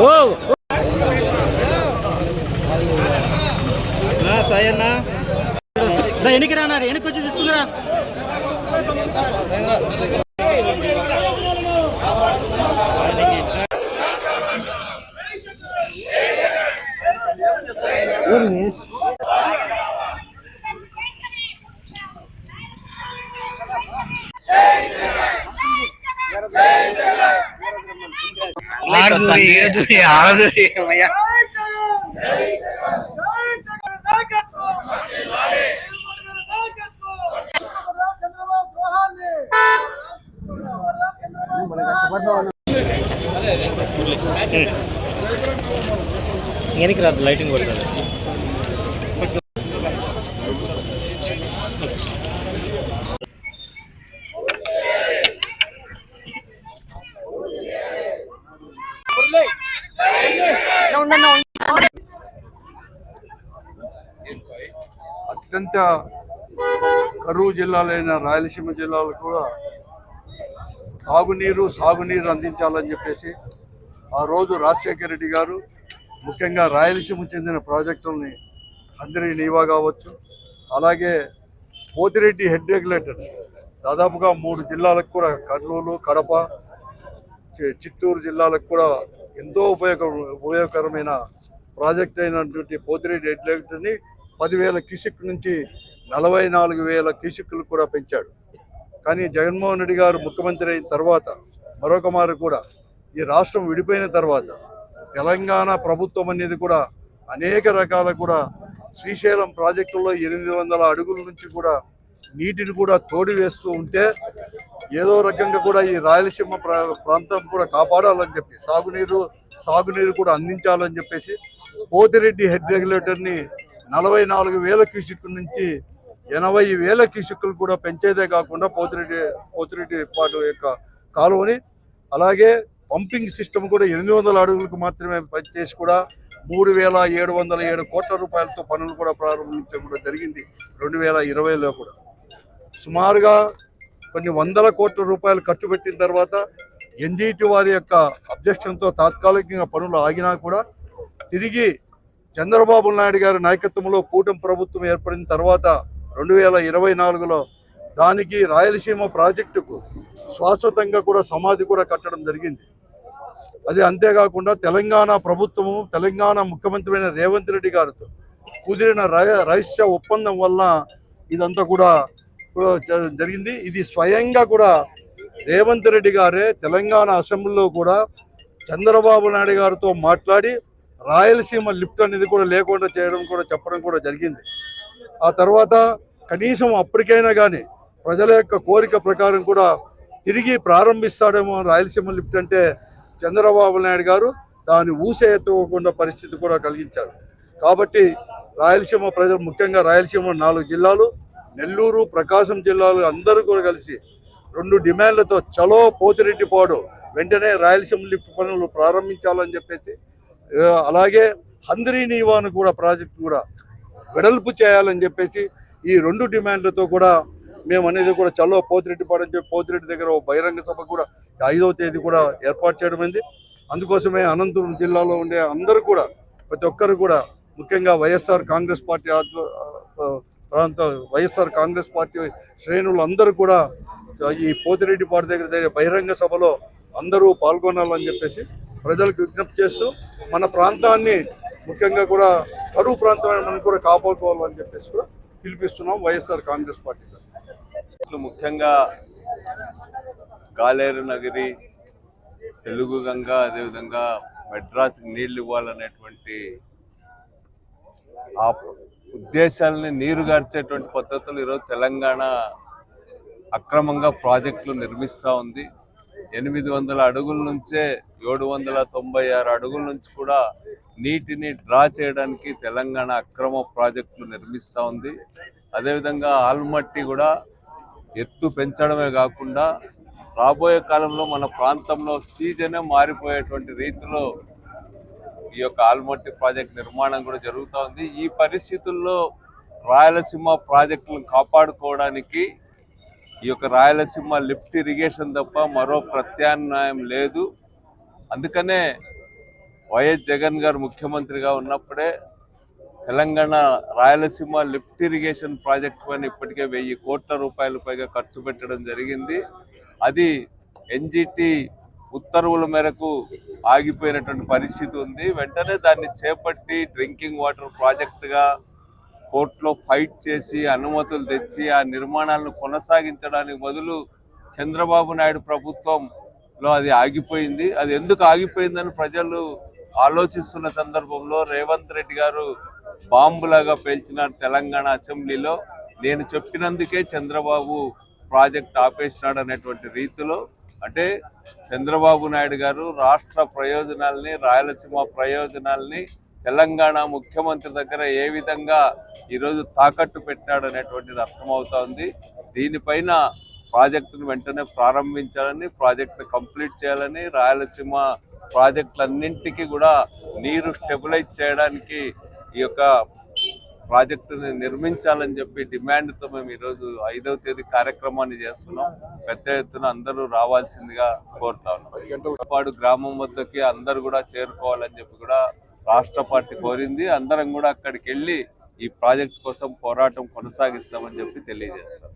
ఓ. సాయి అన్న. ఎనికి రా వెనక్కి వచ్చి తీసుకురా ఆడదూరి ஆடுதுரி இடதுரி ஆடுதுரி ஐயா லைட்டிங் வருது అత్యంత కరువు జిల్లాలైన రాయలసీమ జిల్లాలో కూడా తాగునీరు సాగునీరు అందించాలని చెప్పేసి ఆ రోజు రాజశేఖర రెడ్డి గారు ముఖ్యంగా రాయలసీమ చెందిన ప్రాజెక్టుల్ని అందరి నీవా కావచ్చు అలాగే పోతిరెడ్డి హెడ్ రెగ్యులేటర్ దాదాపుగా మూడు జిల్లాలకు కూడా కర్నూలు కడప చిత్తూరు జిల్లాలకు కూడా ఎంతో ఉపయోగ ఉపయోగకరమైన ప్రాజెక్ట్ అయినటువంటి పోతిరెడ్డి హెడ్ పదివేల కిసిక్ నుంచి నలభై నాలుగు వేల కిసిక్లు కూడా పెంచాడు. కానీ జగన్మోహన్ రెడ్డి గారు ముఖ్యమంత్రి అయిన తర్వాత మరొక మారు కూడా ఈ రాష్ట్రం విడిపోయిన తర్వాత తెలంగాణ ప్రభుత్వం అనేది కూడా అనేక రకాల కూడా శ్రీశైలం ప్రాజెక్టుల్లో ఎనిమిది వందల అడుగుల నుంచి కూడా నీటిని కూడా తోడి వేస్తూ ఉంటే ఏదో రకంగా కూడా ఈ రాయలసీమ ప్రా- ప్రాంతం కూడా కాపాడాలని చెప్పి సాగునీరు సాగునీరు కూడా అందించాలని చెప్పేసి పోతిరెడ్డి హెడ్ రెగ్యులేటర్ని నలభై నాలుగు వేల క్యూసిక్ నుంచి ఎనభై వేల క్యూసిక్లు కూడా పెంచేదే కాకుండా పోతిరెడ్డి పోతిరెడ్డి పాటు యొక్క కాలువని అలాగే పంపింగ్ సిస్టమ్ కూడా ఎనిమిది వందల అడుగులకు మాత్రమే పనిచేసి కూడా మూడు వేల ఏడు వందల ఏడు కోట్ల రూపాయలతో పనులు కూడా ప్రారంభించడం కూడా జరిగింది రెండు వేల ఇరవైలో కూడా. సుమారుగా కొన్ని వందల కోట్ల రూపాయలు ఖర్చు పెట్టిన తర్వాత ఎన్జీటీ వారి యొక్క అబ్జెక్షన్తో తాత్కాలికంగా పనులు ఆగినా కూడా తిరిగి చంద్రబాబు నాయుడు గారి నాయకత్వంలో కూటమి ప్రభుత్వం ఏర్పడిన తర్వాత రెండు వేల ఇరవై నాలుగులో దానికి రాయలసీమ ప్రాజెక్టుకు శాశ్వతంగా కూడా సమాధి కూడా కట్టడం జరిగింది. అది అంతేకాకుండా తెలంగాణ ప్రభుత్వము తెలంగాణ ముఖ్యమంత్రి అయిన రేవంత్ రెడ్డి గారితో కుదిరిన రహస్య ఒప్పందం వల్ల ఇదంతా కూడా కూడా జ- జరిగింది. ఇది స్వయంగా కూడా రేవంత్ రెడ్డి గారే తెలంగాణ అసెంబ్లీలో కూడా చంద్రబాబు నాయుడు గారితో మాట్లాడి రాయలసీమ లిఫ్ట్ అనేది కూడా లేకుండా చేయడం కూడా చెప్పడం కూడా జరిగింది. ఆ తర్వాత కనీసం అప్పటికైనా కానీ ప్రజల యొక్క కోరిక ప్రకారం కూడా తిరిగి ప్రారంభిస్తాడేమో రాయలసీమ లిఫ్ట్ అంటే చంద్రబాబు నాయుడు గారు దాన్ని ఊసే ఎత్తుకోకుండా పరిస్థితి కూడా కలిగించారు. కాబట్టి రాయలసీమ ప్రజలు ముఖ్యంగా రాయలసీమ నాలుగు జిల్లాలు నెల్లూరు ప్రకాశం జిల్లాలు అందరూ కూడా కలిసి రెండు డిమాండ్లతో చలో పోతిరెడ్డిపాడు వెంటనే రాయలసీమ లిఫ్ట్ పనులు ప్రారంభించాలని చెప్పేసి అలాగే హంద్రీ నీవాను కూడా ప్రాజెక్టు కూడా వెడల్పు చేయాలని చెప్పేసి ఈ రెండు డిమాండ్లతో కూడా మేము అనేది కూడా చలో పోతిరెడ్డి పాడని చెప్పి పోతిరెడ్డి దగ్గర ఓ బహిరంగ సభ కూడా ఐదవ తేదీ కూడా ఏర్పాటు చేయడం అందుకోసమే అనంతపురం జిల్లాలో ఉండే అందరూ కూడా ప్రతి ఒక్కరు కూడా ముఖ్యంగా వైఎస్ఆర్ కాంగ్రెస్ పార్టీ ఆధ్వ- వైఎస్ఆర్ కాంగ్రెస్ పార్టీ శ్రేణులు అందరూ కూడా ఈ పోతిరెడ్డి పాటి దగ్గర జరిగే బహిరంగ సభలో అందరూ పాల్గొనాలని చెప్పేసి ప్రజలకు విజ్ఞప్తి చేస్తూ మన ప్రాంతాన్ని ముఖ్యంగా కూడా కరువు ప్రాంతమైన మనం కూడా కాపాడుకోవాలని చెప్పేసి కూడా పిలిపిస్తున్నాం వైఎస్ఆర్ కాంగ్రెస్ పార్టీ ముఖ్యంగా గాలేరు నగరి తెలుగు గంగ అదేవిధంగా మెడ్రాస్కి నీళ్ళు ఇవ్వాలనేటువంటి ఆ ఉద్దేశాలని నీరు గార్చేటువంటి పద్ధతులు ఈరోజు తెలంగాణ అక్రమంగా ప్రాజెక్టులు నిర్మిస్తూ ఉంది. ఎనిమిది వందల అడుగుల నుంచే ఏడు వందల తొంభై ఆరు అడుగుల నుంచి కూడా నీటిని డ్రా చేయడానికి తెలంగాణ అక్రమ ప్రాజెక్టులు నిర్మిస్తూ ఉంది. అదేవిధంగా ఆల్మట్టి కూడా ఎత్తు పెంచడమే కాకుండా రాబోయే కాలంలో మన ప్రాంతంలో సీజనే మారిపోయేటువంటి రీతిలో ఈ యొక్క ఆల్మట్టి ప్రాజెక్ట్ నిర్మాణం కూడా జరుగుతూ ఉంది. ఈ పరిస్థితుల్లో రాయలసీమ ప్రాజెక్టులను కాపాడుకోవడానికి ఈ యొక్క రాయలసీమ లిఫ్ట్ ఇరిగేషన్ తప్ప మరో ప్రత్యామ్నాయం లేదు. అందుకనే వైఎస్ జగన్ గారు ముఖ్యమంత్రిగా ఉన్నప్పుడే Telangana Rayalaseema lift irrigation project పైన ఇప్పటికే వెయ్యి కోట్ల రూపాయల పైగా ఖర్చు పెట్టడం జరిగింది. అది ఎన్జిటి ఉత్తర్వుల మేరకు ఆగిపోయినటువంటి పరిస్థితి ఉంది. వెంటనే దాన్ని చేపట్టి డ్రింకింగ్ వాటర్ ప్రాజెక్టుగా కోర్టులో ఫైట్ చేసి అనుమతులు తెచ్చి ఆ నిర్మాణాలను కొనసాగించడానికి బదులు చంద్రబాబు నాయుడు ప్రభుత్వంలో అది ఆగిపోయింది. అది ఎందుకు ఆగిపోయిందని ప్రజలు ఆలోచిస్తున్న సందర్భంలో రేవంత్ రెడ్డి గారు బాంబులాగా పేల్చిన తెలంగాణ అసెంబ్లీలో నేను చెప్పినందుకే చంద్రబాబు ప్రాజెక్ట్ ఆపేసినాడు అనేటువంటి రీతిలో అంటే చంద్రబాబు నాయుడు గారు రాష్ట్ర ప్రయోజనాల్ని రాయలసీమ ప్రయోజనాల్ని తెలంగాణ ముఖ్యమంత్రి దగ్గర ఏ విధంగా ఈరోజు తాకట్టు పెట్టాడు అనేటువంటిది అర్థమవుతోంది దీనిపైన ప్రాజెక్టును వెంటనే ప్రారంభించాలని ప్రాజెక్టును కంప్లీట్ చేయాలని రాయలసీమ ప్రాజెక్టులన్నింటికి కూడా నీరు స్టెబిలైజ్ చేయడానికి ఈ యొక్క ప్రాజెక్టుని నిర్మించాలని చెప్పి డిమాండ్తో మేము ఈరోజు ఐదవ తేదీ కార్యక్రమాన్ని చేస్తున్నాం. పెద్ద ఎత్తున అందరూ రావాల్సిందిగా కోరుతా ఉన్నాం. పాడు గ్రామం వద్దకి అందరూ కూడా చేరుకోవాలని చెప్పి కూడా రాష్ట్ర పార్టీ కోరింది. అందరం కూడా అక్కడికి వెళ్ళి ఈ ప్రాజెక్ట్ కోసం పోరాటం కొనసాగిస్తామని చెప్పి తెలియజేస్తాం.